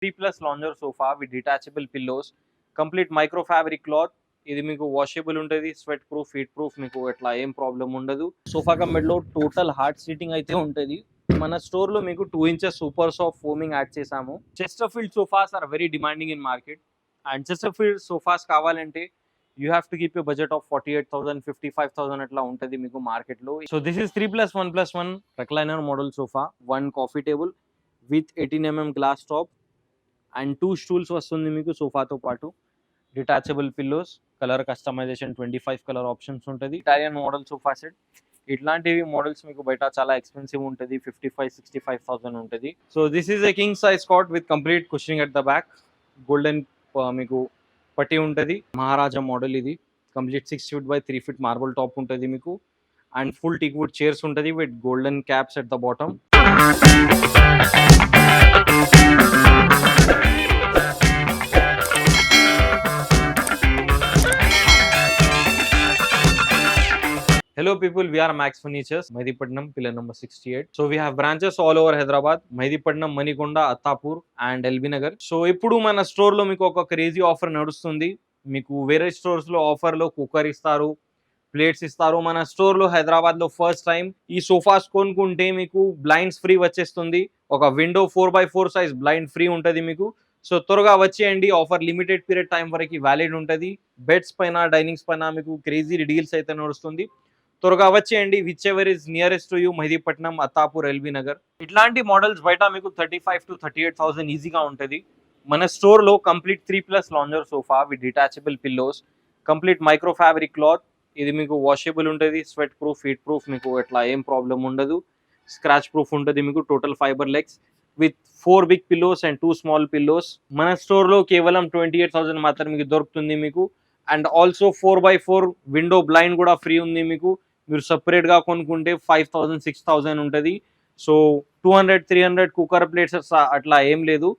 Three plus lounger sofa with detachable pillows complete micro fabric cloth ఇది మీకు washable ఉంటుంది sweat proof heat proof మీకు ఎట్లా ఏం ప్రాబ్లం ఉండదు. Sofa come total hard seating అయితే ఉంటుంది. మన స్టోర్లో మీకు two inches super soft foaming add చేసాము chesterfield sofas are very demanding in market and chesterfield sofas కావాలంటే you have to keep you budget of forty eight thousand fifty five thousand అట్లా ఉంటుంది మీకు మార్కెట్లో. So this is three plus one plus one recliner model sofa one coffee table with eighteen mm glass top and two stools వస్తుంది మీకు సోఫాతో పాటు. Detachable pillows colour customisation twenty five colour options ఉంటుంది. Italian model sofa set ఇట్లాంటివి models మీకు బయట చాలా expensive ఉంటుంది. Fifty five sixty five thousand ఉంటుంది so this is a king size cot with complete cushioning at the back golden మీకు పట్టి ఉంటుంది. మహారాజా మోడల్ ఇది. Complete six feet by three feet marble top ఉంటుంది మీకు. And full teak wood chairs ఉంటుంది with golden caps at the bottom Hello people, we are Max Furnitures, Mahidipatnam, pillar number 68. So we have branches all over Hyderabad, Mahidipatnam, Manikonda, Attapur and LB Nagar so ఇప్పుడు మన స్టోర్లో మీకు ఒక crazy offer నడుస్తుంది. మీకు వేరే స్టోర్స్లో cooker ఇస్తారు plates ఇస్తారు. మన స్టోర్లో హైదరాబాద్లో ఫస్ట్ టైం ఈ సోఫాస్ కొనుక్కుంటే మీకు బ్లైండ్స్ ఫ్రీ వచ్చేస్తుంది. ఒక window four by four size blind free ఉంటుంది మీకు. సో త్వరగా వచ్చేయండి. ఆఫర్ లిమిటెడ్ పీరియడ్ టైం వరకు వ్యాలిడ్ ఉంటుంది. బెడ్స్ పైన డైనింగ్స్ పైన మీకు క్రేజీ డీల్స్ అయితే నడుస్తుంది. త్వరగా వచ్చేయండి. Whichever is nearest to you Mehdipatnam Attapur LB Nagar ఇట్లాంటి మోడల్స్ బయట మీకు thirty five to thirty eight thousand ఈజీగా ఉంటుంది. మన స్టోర్లో complete three plus lounger sofa with detachable pillows complete micro fabric cloth ఇది మీకు వాషబుల్ ఉంటుంది. స్వెట్ ప్రూఫ్ హీట్ ప్రూఫ్ మీకు ఎట్లా ఏం ప్రాబ్లం ఉండదు. స్క్రాచ్ ప్రూఫ్ ఉంటుంది మీకు total fibre legs with four big pillows and two small pillows మన స్టోర్లో కేవలం ట్వంటీ ఎయిట్ థౌసండ్ మాత్రం మీకు దొరుకుతుంది మీకు. And also four by four window blind కూడా ఫ్రీ ఉంది మీకు. మీరు సపరేట్గా కొనుక్కుంటే ఫైవ్ థౌసండ్ సిక్స్ థౌజండ్ ఉంటుంది. So two hundred three hundred cooker plates అట్లా ఏం లేదు.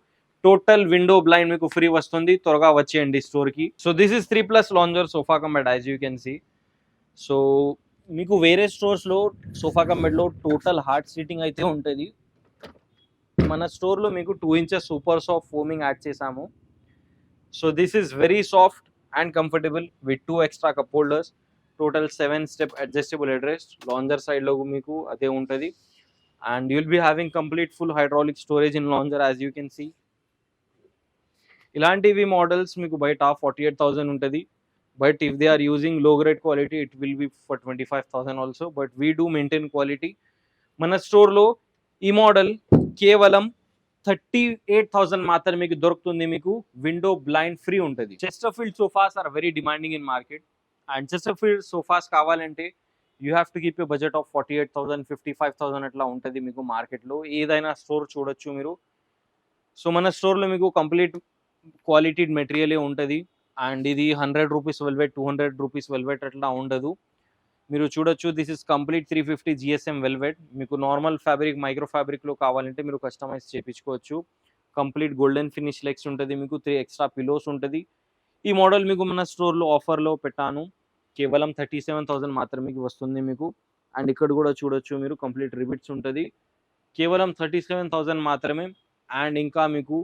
టోటల్ విండో బ్లైండ్ మీకు ఫ్రీ వస్తుంది. త్వరగా వచ్చేయండి స్టోర్కి so this is three plus lounger sofa cum bed as you can see so మీకు వేరే స్టోర్స్లో సోఫా కమెడ్లో టోటల్ హార్డ్ సీటింగ్ అయితే ఉంటుంది. మన స్టోర్లో మీకు two inches super soft foaming add చేసాము. So this is very soft and comfortable with two extra cup holders total seven step adjustable headrest lounger సైడ్లో మీకు అదే ఉంటుంది. And you'll be having complete full hydraulic storage in lounger as you can see ఇలాంటివి models మీకు బయట forty eight thousand ఉంటుంది. But if they are యూజింగ్లో grade quality it will be for twenty five thousand also but we do maintain quality మన స్టోర్లో ఈ model కేవలం thirty eight thousand మాత్రమే మీకు దొరుకుతుంది మీకు. విండో బ్లైండ్ ఫ్రీ ఉంటుంది. Chesterfield sofas are very demanding in market and chesterfield sofas కావాలంటే you have to keep you budget of forty eight thousand fifty five thousand అట్లా ఉంటుంది మీకు మార్కెట్లో ఏదైనా స్టోర్ చూడొచ్చు మీరు. సో మన స్టోర్లో మీకు కంప్లీట్ క్వాలిటీ మెటీరియలే ఉంటుంది. అండ్ ఇది hundred rupees velvet two hundred rupees velvet అట్లా ఉండదు. మీరు చూడొచ్చు this is complete three fifty GSM velvet మీకు నార్మల్ ఫ్యాబ్రిక్ మైక్రో ఫ్యాబ్రిక్లో కావాలంటే మీరు కస్టమైజ్ చేయించుకోవచ్చు కంప్లీట్ గోల్డెన్ ఫినిష్ లెగ్స్ ఉంటుంది మీకు త్రీ ఎక్స్ట్రా పిలోస్ ఉంటుంది. ఈ మోడల్ మీకు మన స్టోర్లో ఆఫర్లో పెట్టాను. కేవలం థర్టీ సెవెన్ థౌసండ్ మాత్రమే వస్తుంది మీకు. అండ్ ఇక్కడ కూడా చూడొచ్చు మీరు కంప్లీట్ రిబిట్స్ ఉంటుంది. కేవలం థర్టీ సెవెన్ థౌసండ్ మాత్రమే అండ్ ఇంకా మీకు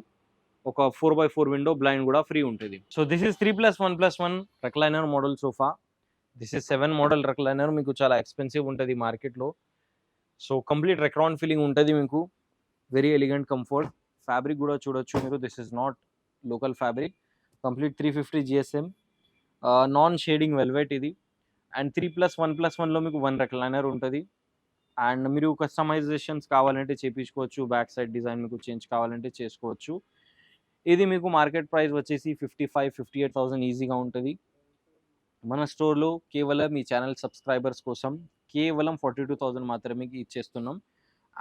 ఒక four by four window blind కూడా ఫ్రీ ఉంటుంది. So this is three plus one plus one recliner model sofa this is seven model recliner మీకు చాలా ఎక్స్పెన్సివ్ ఉంటుంది మార్కెట్లో. సో కంప్లీట్ రెక్రాన్ ఫీలింగ్ ఉంటుంది మీకు. వెరీ ఎలిగెంట్ కంఫర్ట్ ఫ్యాబ్రిక్ కూడా చూడొచ్చు మీరు. This is not local fabric complete three fifty GSM non shading velvet ఇది. And three plus one plus వన్లో మీకు వన్ రెక్లైనర్ ఉంటుంది. అండ్ మీరు కస్టమైజేషన్స్ కావాలంటే చేయించుకోవచ్చు బ్యాక్ సైడ్ డిజైన్ మీకు చేంజ్ కావాలంటే చేసుకోవచ్చు. ఇది మీకు మార్కెట్ ప్రైస్ వచ్చేసి fifty five fifty eight thousand ఈజీగా ఉంటుంది. మన స్టోర్లో కేవలం మీ ఛానల్ సబ్స్క్రైబర్స్ కోసం కేవలం ఫార్టీ టూ థౌసండ్ మాత్రమే ఇచ్చేస్తున్నాం.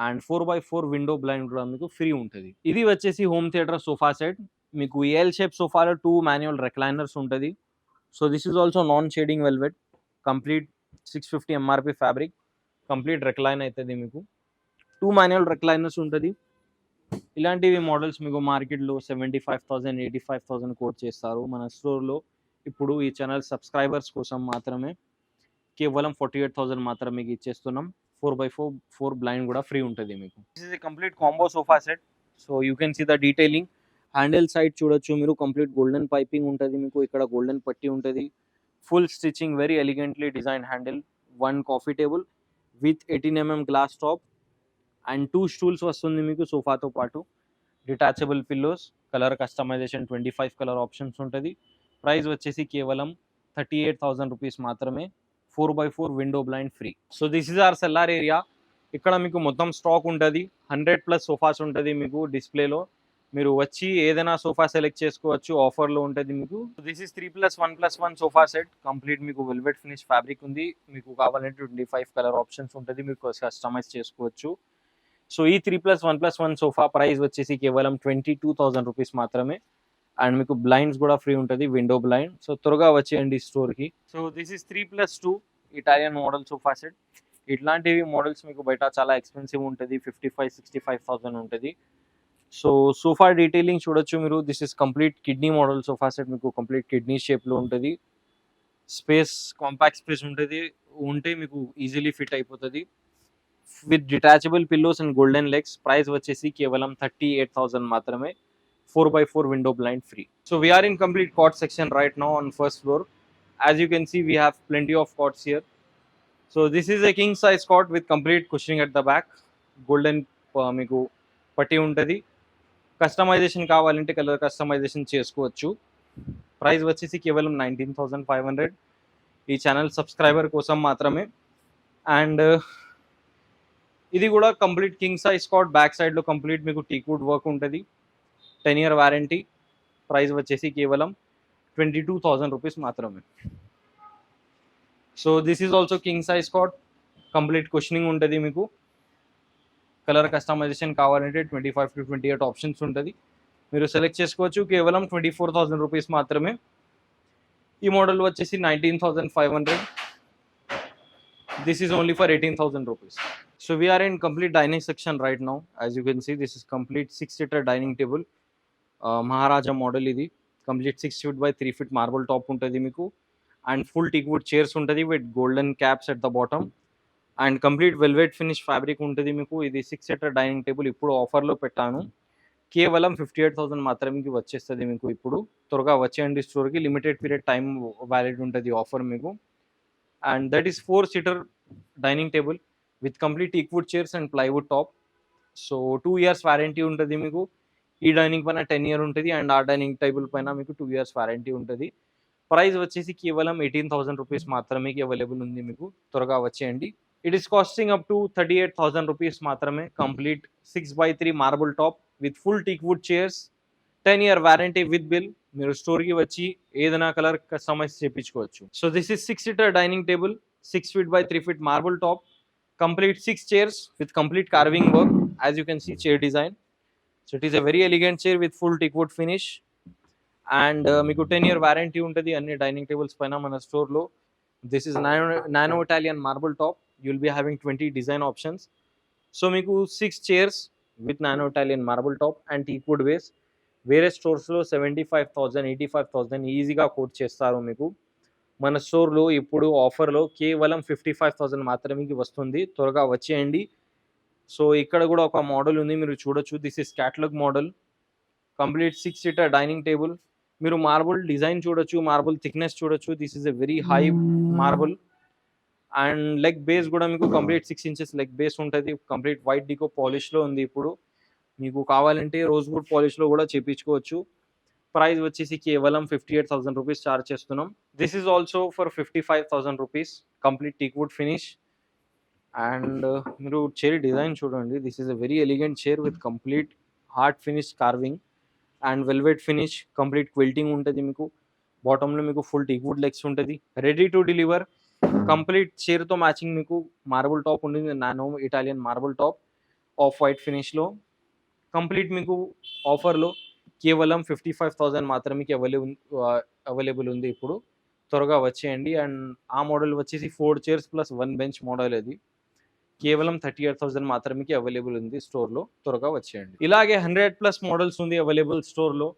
And four by four window blind కూడా మీకు ఫ్రీ ఉంటుంది. ఇది వచ్చేసి హోమ్ థియేటర్ సోఫా సెట్ మీకు ఎల్ షేప్ సోఫాలో టూ మాన్యువల్ రెక్లైనర్స్ ఉంటుంది. So this is also non shading velvet complete six fifty MRP fabric complete recline అవుతుంది మీకు. టూ మాన్యువల్ రెక్లైనర్స్ ఉంటుంది. ఇలాంటివి మోడల్స్ మీకు మార్కెట్లో seventy five thousand eighty five thousand quote చేస్తారు. మన స్టోర్లో ఇప్పుడు ఈ ఛానల్ సబ్స్క్రైబర్స్ కోసం మాత్రమే కేవలం ఫార్టీ ఎయిట్ థౌసండ్ మాత్రం మీకు ఇచ్చేస్తున్నాం. Four by four four blind కూడా ఫ్రీ ఉంటుంది మీకు. This is complete combo sofa set so you can see the detailing handle side చూడొచ్చు. మీరు కంప్లీట్ గోల్డెన్ పైపింగ్ ఉంటుంది మీకు ఇక్కడ గోల్డెన్ పట్టి ఉంటుంది. Full stitching very elegantly design handle one coffee table with eighteen MM glass top and two stools వస్తుంది మీకు సోఫాతో పాటు. Detachable pillows colour customisation twenty five colour options ఉంటుంది. ప్రైస్ వచ్చేసి కేవలం థర్టీ ఎయిట్ థౌసండ్ రూపీస్ మాత్రమే. Four by four window blind free so this is our cellar area ఇక్కడ మీకు మొత్తం స్టాక్ ఉంటుంది. హండ్రెడ్ ప్లస్ సోఫాస్ ఉంటుంది మీకు డిస్ప్లేలో మీరు వచ్చి ఏదైనా సోఫా సెలెక్ట్ చేసుకోవచ్చు ఆఫర్లో ఉంటుంది మీకు. This is three plus one plus one sofa set complete మీకు వెల్వెట్ ఫినిష్ ఫ్యాబ్రిక్ ఉంది. మీకు కావాలంటే ట్వంటీ ఫైవ్ కలర్ ఆప్షన్స్ ఉంటుంది మీకు కస్టమైజ్ చేసుకోవచ్చు. సో ఈ three plus one plus one sofa price వచ్చేసి కేవలం ట్వంటీ టూ థౌసండ్ రూపీస్ మాత్రమే. అండ్ మీకు బ్లైండ్స్ కూడా ఫ్రీ ఉంటుంది విండో బ్లైండ్ సో త్వరగా వచ్చేయండి స్టోర్కి so this is three plus two Italian model sofa set ఇట్లాంటివి మోడల్స్ మీకు బయట చాలా ఎక్స్పెన్సివ్ ఉంటుంది. Fifty five sixty five thousand ఉంటుంది. సో సోఫా డీటెయిలింగ్ చూడొచ్చు మీరు. This is complete kidney model sofa set మీకు కంప్లీట్ కిడ్నీ షేప్లో ఉంటుంది. స్పేస్ కాంపాక్ట్ స్పేస్ ఉంటుంది. ఉంటే మీకు ఈజీలీ ఫిట్ అయిపోతుంది. With detachable pillows and golden legs price వచ్చేసి కేవలం థర్టీ ఎయిట్ థౌసండ్ మాత్రమే four by four window blind free so we are in complete cot section right now on first floor as you can see we have plenty of cots here so this is a king size cot with complete cushioning at the back golden మీకు పట్టి ఉంటుంది. Customisation కావాలంటే colour customisation చేసుకోవచ్చు. Price వచ్చేసి కేవలం nineteen thousand five hundred. ఈ channel subscriber కోసం మాత్రమే. అండ్ ఇది కూడా complete king size cot back సైడ్లో కంప్లీట్ మీకు టీక్వుడ్ వర్క్ ఉంటుంది. Ten year warranty. ప్రైస్ వచ్చేసి కేవలం ట్వంటీ టూ థౌజండ్ రూపీస్ మాత్రమే. So this is also king size cot complete cushioning ఉంటుంది మీకు. కలర్ కస్టమైజేషన్ కావాలంటే twenty five to twenty eight options ఉంటుంది. మీరు సెలెక్ట్ చేసుకోవచ్చు. కేవలం ట్వంటీ ఫోర్ థౌసండ్ రూపీస్ మాత్రమే. ఈ మోడల్ వచ్చేసి nineteen thousand five hundred this is only for eighteen thousand rupees so we are in complete dining section right now as you can see this is complete six seater dining table Maharaja model ఇది. Complete six feet by three feet marble top ఉంటుంది మీకు. And full teak wood chairs ఉంటుంది with golden caps at the bottom and complete velvet finish fabric ఉంటుంది మీకు. ఇది six seater dining table ఇప్పుడు ఆఫర్లో పెట్టాను. కేవలం ఫిఫ్టీ ఎయిట్ థౌసండ్ మాత్రమే వచ్చేస్తుంది మీకు ఇప్పుడు. త్వరగా వచ్చేయండి స్టోర్కి. లిమిటెడ్ పీరియడ్ టైం వ్యాలిడ్ ఉంటుంది ఆఫర్ మీకు. And that is four seater dining table with complete teakwood chairs and plywood top. So two years warranty ఉంటుంది మీకు. ఈ డైనింగ్ పైన టెన్ ఇయర్ ఉంటుంది అండ్ ఆ డైనింగ్ టేబుల్ పైన మీకు టూ ఇయర్స్ వారంటీ ఉంటుంది. ప్రైస్ వచ్చేసి కేవలం ఎయిటీన్ థౌసండ్ రూపీస్ మాత్రమే అవైలబుల్ ఉంది మీకు. త్వరగా వచ్చేయండి. It is costing up to thirty eight thousand rupees మాత్రమే. Complete six by three marble top with full teak wood chairs ten year warranty with bill మీరు స్టోర్కి వచ్చి ఏదైనా కలర్ కస్టమైజ్ చేయించుకోవచ్చు so this is six seater dining table six feet by three feet marble top complete six chairs with complete carving work as you can see chair design so it is a very elegant chair with full teakwood finish and మీకు ten year warranty ఉంటుంది అన్ని dining tables పైన మన స్టోర్లో this is nano nano Italian marble top you'll will be having twenty design options so మీకు six chairs with nano Italian marble top and teakwood base వేరే స్టోర్స్లో seventy five thousand eighty five thousand ఈజీగా quote చేస్తారు మీకు. మన స్టోర్లో ఇప్పుడు ఆఫర్లో కేవలం ఫిఫ్టీ ఫైవ్ థౌసండ్ మాత్రమే వస్తుంది. త్వరగా వచ్చేయండి. సో ఇక్కడ కూడా ఒక మోడల్ ఉంది. మీరు చూడొచ్చు. This is catalogue model complete six seater dining table మీరు మార్బుల్ డిజైన్ చూడొచ్చు మార్బుల్ థిక్నెస్ చూడొచ్చు. This is a very high marble and leg base కూడా మీకు complete six inches leg base ఉంటుంది. కంప్లీట్ వైట్ డికో పాలిష్లో ఉంది ఇప్పుడు. మీకు కావాలంటే రోజ్ వుడ్ పాలిష్లో కూడా చేపించుకోవచ్చు. ప్రైస్ వచ్చేసి కేవలం fifty eight thousand rupees charge చేస్తున్నాం. This is also for fifty five thousand rupees complete teakwood finish and మీరు చైర్ డిజైన్ చూడండి. This is a very elegant chair with complete heart finish carving and velvet finish complete quilting ఉంటుంది మీకు. బాటంలో మీకు full teakwood legs ఉంటుంది. Ready to deliver Hmm. Complete చైర్తో matching మీకు marble top ఉండింది nano Italian marble top. Off white ఫినిష్లో complete మీకు ఆఫర్లో కేవలం ఫిఫ్టీ ఫైవ్ థౌజండ్ మాత్రమే అవైలబుల్ అవైలబుల్ ఉంది ఇప్పుడు. త్వరగా వచ్చేయండి. అండ్ ఆ మోడల్ వచ్చేసి four chairs plus one bench model అది. కేవలం థర్టీ ఎయిట్ థౌసండ్ మాత్రమే అవైలబుల్ ఉంది స్టోర్లో త్వరగా వచ్చేయండి. ఇలాగే హండ్రెడ్ ప్లస్ మోడల్స్ ఉంది అవైలబుల్ స్టోర్లో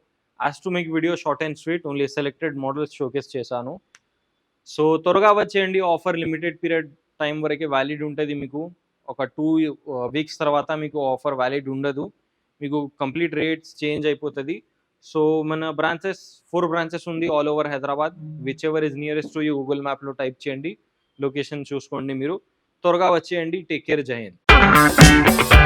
as to make video short and sweet only selected models showcase చేశాను. సో త్వరగా వచ్చేయండి. ఆఫర్ లిమిటెడ్ పీరియడ్ టైం వరకే వ్యాలిడ్ ఉంటుంది మీకు. ఒక టూ వీక్స్ తర్వాత మీకు ఆఫర్ వ్యాలిడ్ ఉండదు. మీకు కంప్లీట్ రేట్స్ చేంజ్ అయిపోతుంది. సో మన బ్రాంచెస్ ఫోర్ బ్రాంచెస్ ఉంది all over Hyderabad. Whichever is nearest to you Google మ్యాప్లో టైప్ చేయండి. లొకేషన్ చూసుకోండి మీరు. త్వరగా వచ్చేయండి. Take care. జై హింద్.